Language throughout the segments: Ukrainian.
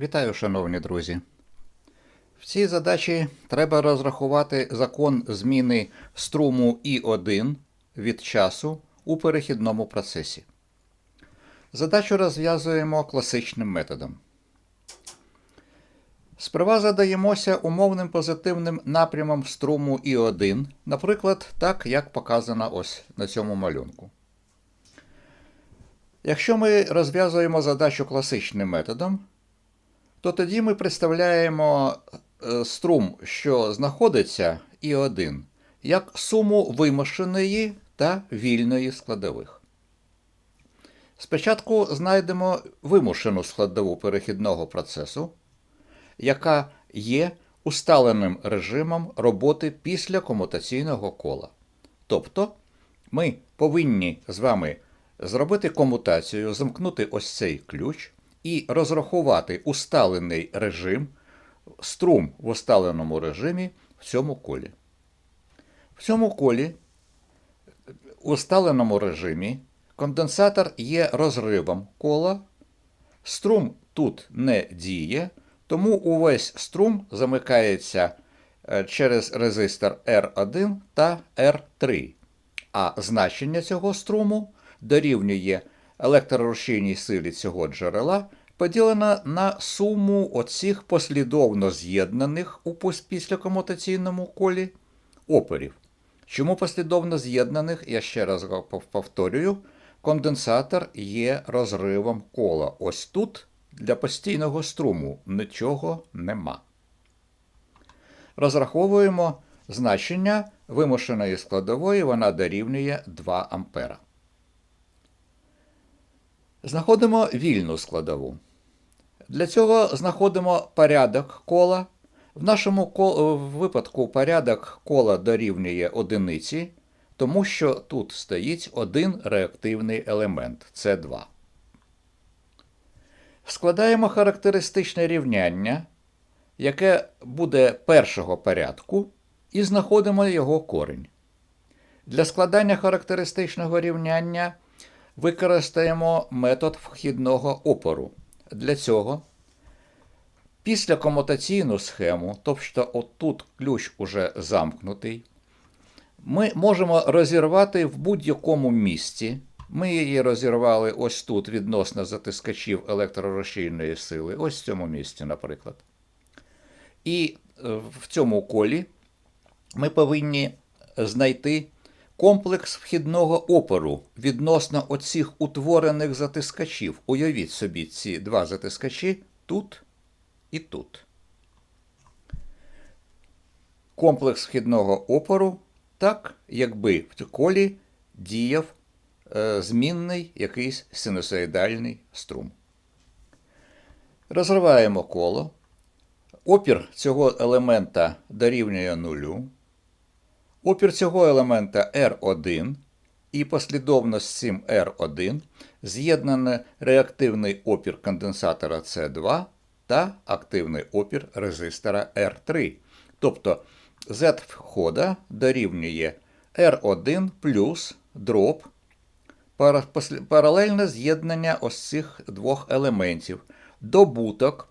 Вітаю, шановні друзі. В цій задачі треба розрахувати закон зміни струму І1 від часу у перехідному процесі. Задачу розв'язуємо класичним методом. Сперва задаємося умовним позитивним напрямом струму І1, наприклад, так, як показано ось на цьому малюнку. Якщо ми розв'язуємо задачу класичним методом, то тоді ми представляємо е, струм, що знаходиться І1, як суму вимушеної та вільної складових. Спочатку знайдемо вимушену складову перехідного процесу, яка є усталеним режимом роботи після комутаційного кола. Тобто ми повинні з вами зробити комутацію, замкнути ось цей ключ і розрахувати усталений режим, струм в усталеному режимі в цьому колі. В цьому колі, у усталеному режимі, конденсатор є розривом кола, струм тут не діє, тому увесь струм замикається е, через резистор R1 та R3, а значення цього струму дорівнює електрорушійній силі цього джерела поділена на суму оцих послідовно з'єднаних у післякомутаційному колі опорів. Чому послідовно з'єднаних, я ще раз повторюю, конденсатор є розривом кола. Ось тут для постійного струму нічого нема. Розраховуємо значення вимушеної складової, вона дорівнює 2 А. Знаходимо вільну складову. Для цього знаходимо порядок кола. В нашому випадку порядок кола дорівнює одиниці, тому що тут стоїть один реактивний елемент С2. Складаємо характеристичне рівняння, яке буде першого порядку, і знаходимо його корінь. Для складання характеристичного рівняння використаємо метод вхідного опору. Для цього після комутаційну схему, тобто отут ключ уже замкнутий, ми можемо розірвати в будь-якому місці. Ми її розірвали ось тут відносно затискачів електрорушійної сили, ось в цьому місці, наприклад. І е, в цьому колі ми повинні знайти комплекс вхідного опору відносно оцих утворених затискачів. Уявіть собі ці два затискачі тут і тут. Комплекс вхідного опору так, якби в колі діяв е, змінний якийсь синусоїдальний струм. Розриваємо коло. Опір цього елемента дорівнює нулю. Опір цього елемента R1 і послідовно з цим R1 з'єднане реактивний опір конденсатора C2 та активний опір резистора R3. Тобто Z входа дорівнює R1 плюс дроп паралельне з'єднання ось цих двох елементів, добуток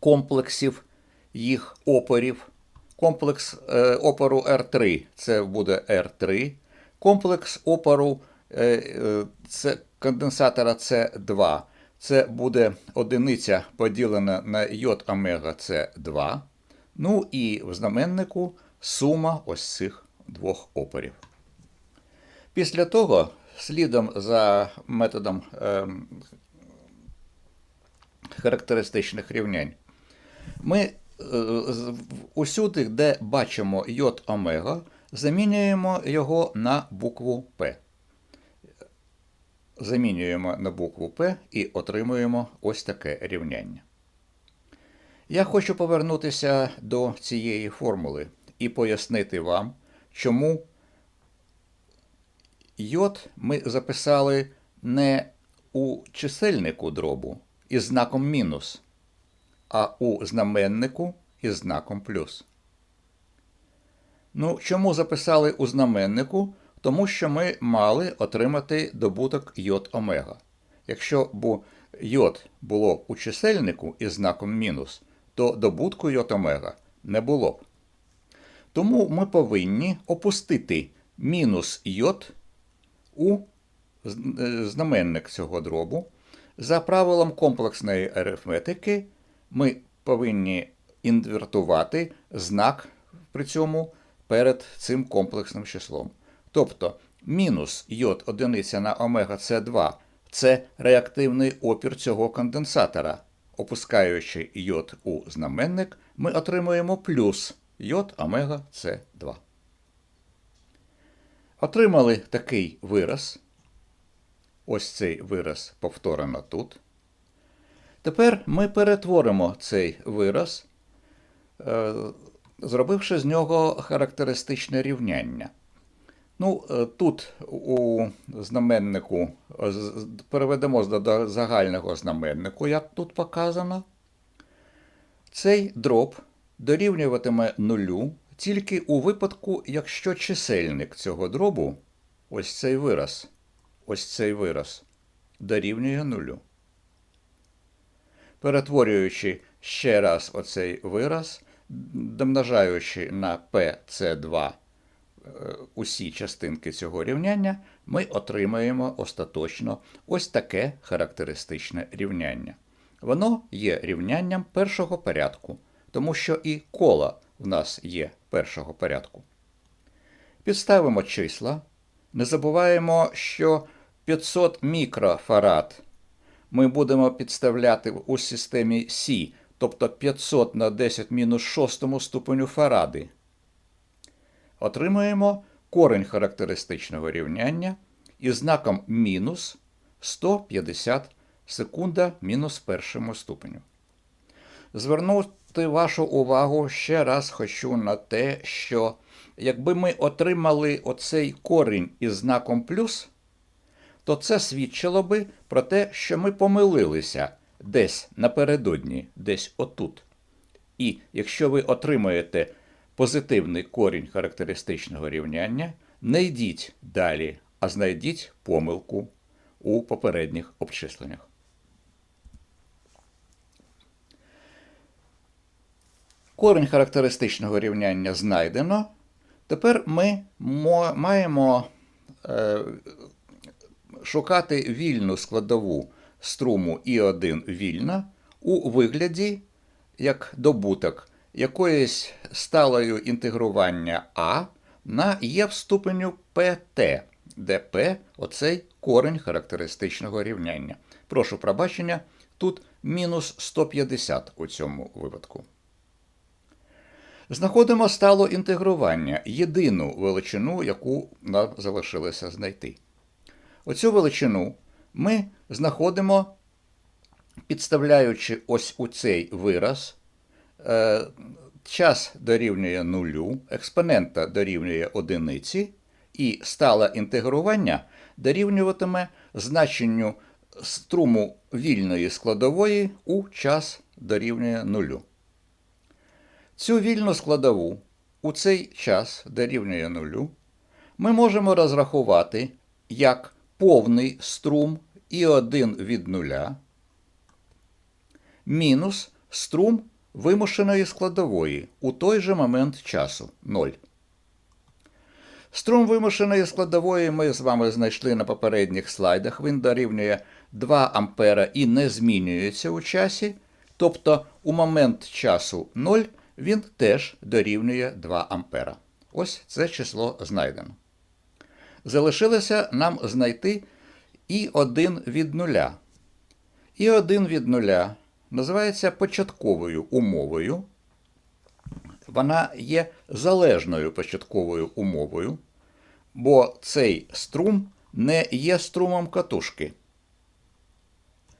комплексів їх опорів. Комплекс е, опору R3 це буде R3. Комплекс опору це конденсатора C2 це буде одиниця поділена на йод омега С2. Ну і в знаменнику сума ось цих двох опорів. Після того, слідом за методом е, характеристичних рівнянь, ми усюди, де бачимо йод омега, замінюємо його на букву П. Замінюємо на букву П і отримуємо ось таке рівняння. Я хочу повернутися до цієї формули і пояснити вам, чому йод ми записали не у чисельнику дробу із знаком мінус а у знаменнику із знаком плюс. Ну, чому записали у знаменнику? Тому що ми мали отримати добуток йод омега. Якщо б йод було у чисельнику із знаком мінус, то добутку йод омега не було б. Тому ми повинні опустити мінус йод у е, знаменник цього дробу. За правилом комплексної арифметики ми повинні інвертувати знак при цьому перед цим комплексним числом. Тобто мінус йод одиниця на омега с 2 це реактивний опір цього конденсатора. Опускаючи йод у знаменник, ми отримуємо плюс йод омега с 2 Отримали такий вираз. Ось цей вираз повторено тут. Тепер ми перетворимо цей вираз, е, зробивши з нього характеристичне рівняння. Ну, е, тут у знаменнику е, переведемо до загального знаменнику, як тут показано. Цей дроб дорівнюватиме нулю тільки у випадку, якщо чисельник цього дробу, ось цей вираз, ось цей вираз, дорівнює нулю. Перетворюючи ще раз оцей вираз, домножаючи на PC2 е, усі частинки цього рівняння, ми отримаємо остаточно ось таке характеристичне рівняння. Воно є рівнянням першого порядку, тому що і кола в нас є першого порядку. Підставимо числа. Не забуваємо, що 500 мікрофарад ми будемо підставляти у системі Сі, тобто 500 на 10 мінус 6 ступеню фаради. Отримуємо корень характеристичного рівняння із знаком мінус 150 секунда мінус першому ступеню. Звернути вашу увагу ще раз хочу на те, що якби ми отримали оцей корінь із знаком плюс, то це свідчило би про те, що ми помилилися десь напередодні, десь отут. І якщо ви отримаєте позитивний корінь характеристичного рівняння, не йдіть далі, а знайдіть помилку у попередніх обчисленнях. Корінь характеристичного рівняння знайдено. Тепер ми маємо е, шукати вільну складову струму І1 вільна у вигляді як добуток якоїсь сталою інтегрування А на Є в ступеню ПТ, де П оцей корень характеристичного рівняння. Прошу пробачення, тут мінус 150 у цьому випадку. Знаходимо стало інтегрування, єдину величину, яку нам залишилося знайти. Оцю величину ми знаходимо, підставляючи ось у цей вираз. Е, час дорівнює нулю, експонента дорівнює одиниці, і стале інтегрування дорівнюватиме значенню струму вільної складової у час дорівнює нулю. Цю вільну складову у цей час дорівнює нулю ми можемо розрахувати як повний струм І1 від нуля мінус струм вимушеної складової у той же момент часу 0. Струм вимушеної складової ми з вами знайшли на попередніх слайдах. Він дорівнює 2 ампера і не змінюється у часі. Тобто у момент часу 0 він теж дорівнює 2 ампера. Ось це число знайдено. Залишилося нам знайти і 1 від нуля. І 1 від нуля називається початковою умовою. Вона є залежною початковою умовою, бо цей струм не є струмом катушки.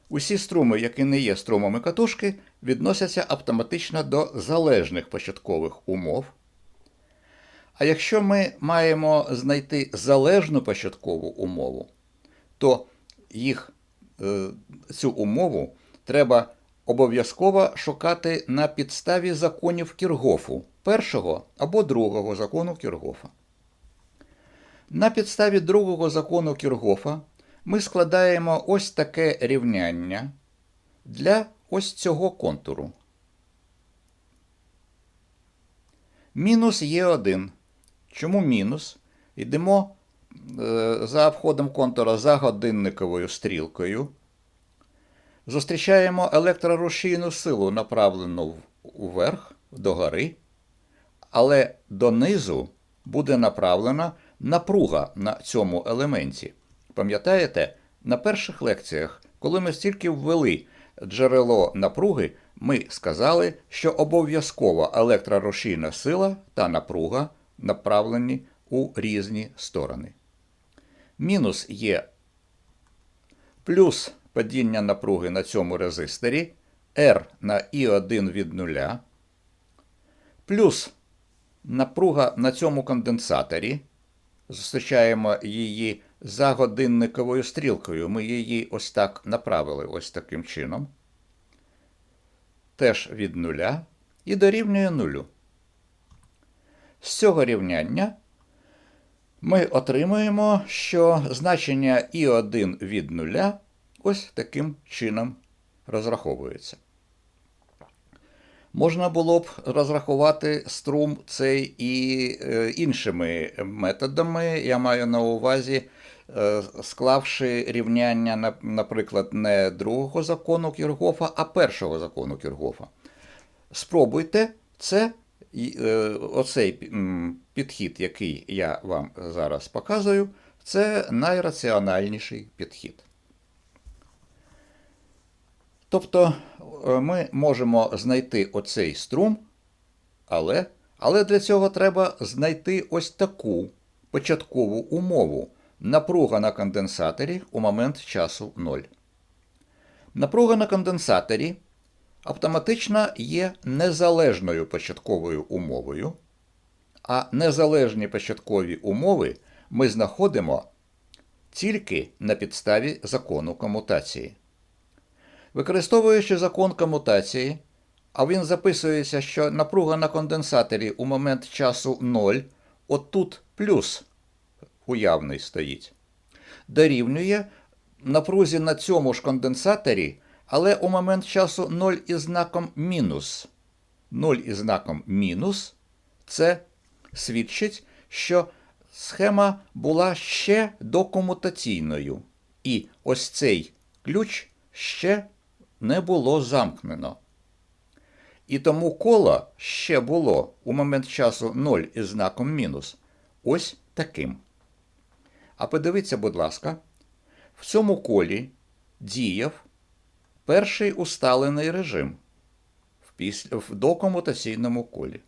Усі струми, які не є струмами катушки, відносяться автоматично до залежних початкових умов. А якщо ми маємо знайти залежну початкову умову, то їх, е, цю умову треба обов'язково шукати на підставі законів Кіргофу, першого або другого закону Кіргофа. На підставі другого закону Кіргофа ми складаємо ось таке рівняння, для ось цього контуру. Мінус є 1. Чому мінус? Йдемо е, за обходом контура за годинниковою стрілкою. Зустрічаємо електрорушійну силу, направлену вверх, догори, але донизу буде направлена напруга на цьому елементі. Пам'ятаєте, на перших лекціях, коли ми стільки ввели джерело напруги, ми сказали, що обов'язково електрорушійна сила та напруга направлені у різні сторони. Мінус є плюс падіння напруги на цьому резисторі R на I1 від нуля, плюс напруга на цьому конденсаторі. Зустрічаємо її за годинниковою стрілкою. Ми її ось так направили, ось таким чином. Теж від нуля і дорівнює нулю. З цього рівняння ми отримуємо, що значення І1 від нуля ось таким чином розраховується. Можна було б розрахувати струм цей і е, іншими методами. Я маю на увазі, е, склавши рівняння, наприклад, не другого закону Кіргофа, а першого закону Кіргофа. Спробуйте це, е, оцей підхід, який я вам зараз показую, це найраціональніший підхід. Тобто е, ми можемо знайти оцей струм, але але для цього треба знайти ось таку початкову умову напруга на конденсаторі у момент часу 0. Напруга на конденсаторі автоматично є незалежною початковою умовою, а незалежні початкові умови ми знаходимо тільки на підставі закону комутації. Використовуючи закон комутації, а він записується, що напруга на конденсаторі у момент часу 0, отут плюс уявний стоїть, дорівнює напрузі на цьому ж конденсаторі, але у момент часу 0 із знаком мінус. 0 із знаком мінус це свідчить, що схема була ще докомутаційною. І ось цей ключ ще не було замкнено. І тому коло ще було у момент часу 0 із знаком мінус ось таким. А подивіться, будь ласка, в цьому колі діяв перший усталений режим в докомутаційному колі.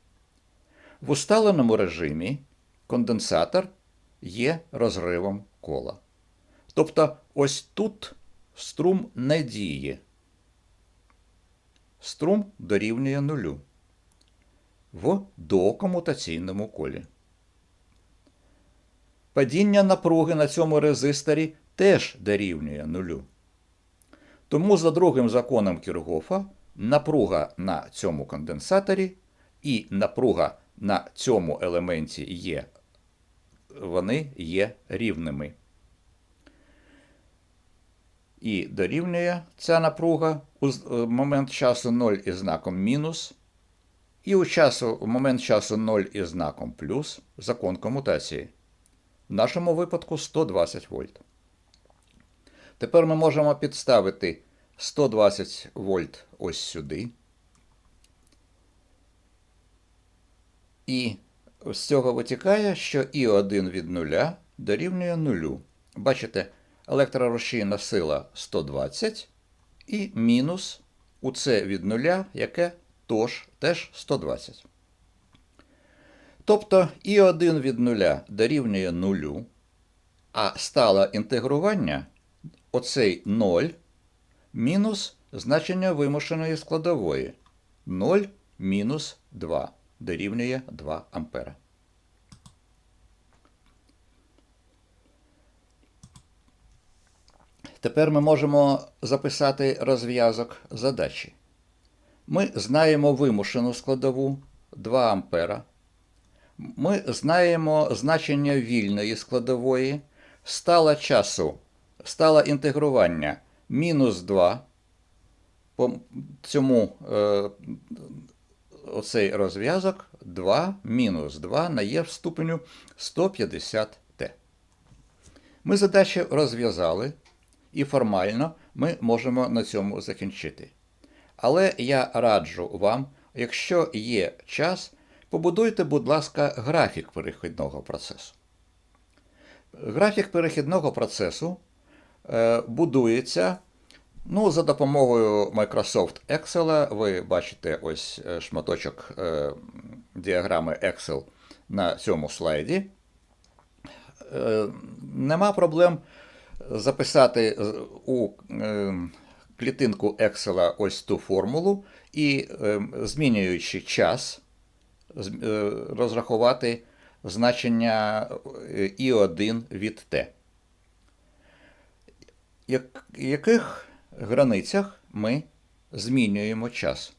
В усталеному режимі конденсатор є розривом кола. Тобто ось тут струм не діє струм дорівнює нулю в докомутаційному колі. Падіння напруги на цьому резисторі теж дорівнює нулю. Тому за другим законом Кіргофа напруга на цьому конденсаторі і напруга на цьому елементі є, вони є рівними і дорівнює ця напруга у е, момент часу 0 із знаком мінус, і у часу, у момент часу 0 із знаком плюс закон комутації. В нашому випадку 120 вольт. Тепер ми можемо підставити 120 вольт ось сюди. І з цього витікає, що І1 від 0 дорівнює 0. Бачите, електрорушійна сила 120 і мінус у це від нуля, яке тож, теж 120. Тобто І1 від нуля дорівнює нулю, а стале інтегрування оцей 0 мінус значення вимушеної складової 0 мінус 2 дорівнює 2 ампера. Тепер ми можемо записати розв'язок задачі. Ми знаємо вимушену складову 2 ампера. Ми знаємо значення вільної складової, стала часу, стала інтегрування мінус 2. по цьому е, оцей розв'язок 2 мінус 2 на є в ступеню 150t. Ми задачі розв'язали, і формально ми можемо на цьому закінчити. Але я раджу вам, якщо є час, побудуйте, будь ласка, графік перехідного процесу. Графік перехідного процесу будується ну, за допомогою Microsoft Excel. Ви бачите ось е, шматочок е, діаграми Excel на цьому слайді. Е, нема проблем записати у е, клітинку Excel ось ту формулу і, е, змінюючи час, е, розрахувати значення е, І1 від T. Як, яких границях ми змінюємо час?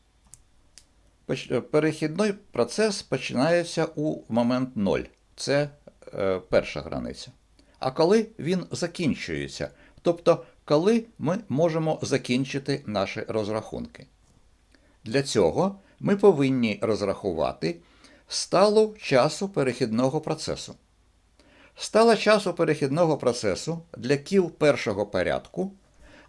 Перехідний процес починається у момент 0. Це е, перша границя. А коли він закінчується? Тобто, коли ми можемо закінчити наші розрахунки? Для цього ми повинні розрахувати сталу часу перехідного процесу. Стала часу перехідного процесу для кіл першого порядку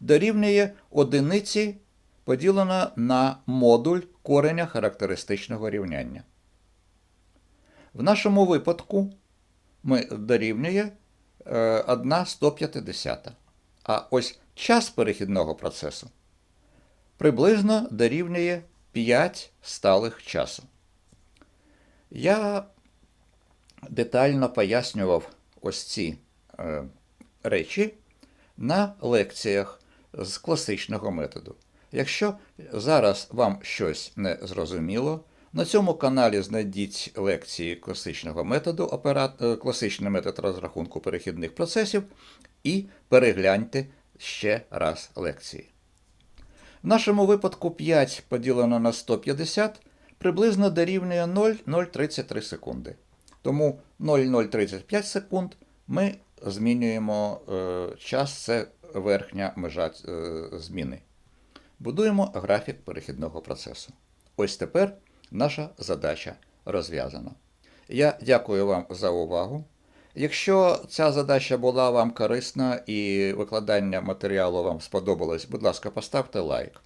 дорівнює одиниці поділена на модуль кореня характеристичного рівняння. В нашому випадку ми дорівнює е, 1 150. А ось час перехідного процесу приблизно дорівнює 5 сталих часу. Я детально пояснював ось ці е, речі на лекціях з класичного методу. Якщо зараз вам щось не зрозуміло, на цьому каналі знайдіть лекції класичного методу, операт... е, класичний метод розрахунку перехідних процесів і перегляньте ще раз лекції. В нашому випадку 5 поділено на 150 приблизно дорівнює 0,033 секунди. Тому 0,035 секунд ми змінюємо е, час, це верхня межа е, зміни. Будуємо графік перехідного процесу. Ось тепер наша задача розв'язана. Я дякую вам за увагу. Якщо ця задача була вам корисна і викладання матеріалу вам сподобалось, будь ласка, поставте лайк.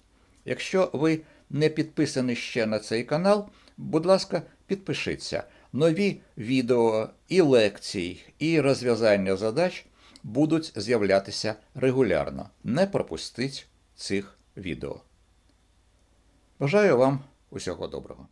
Якщо ви не підписані ще на цей канал, будь ласка, підпишіться. Нові відео і лекції, і розв'язання задач будуть з'являтися регулярно. Не пропустіть цих відео. Бажаю вам усього доброго.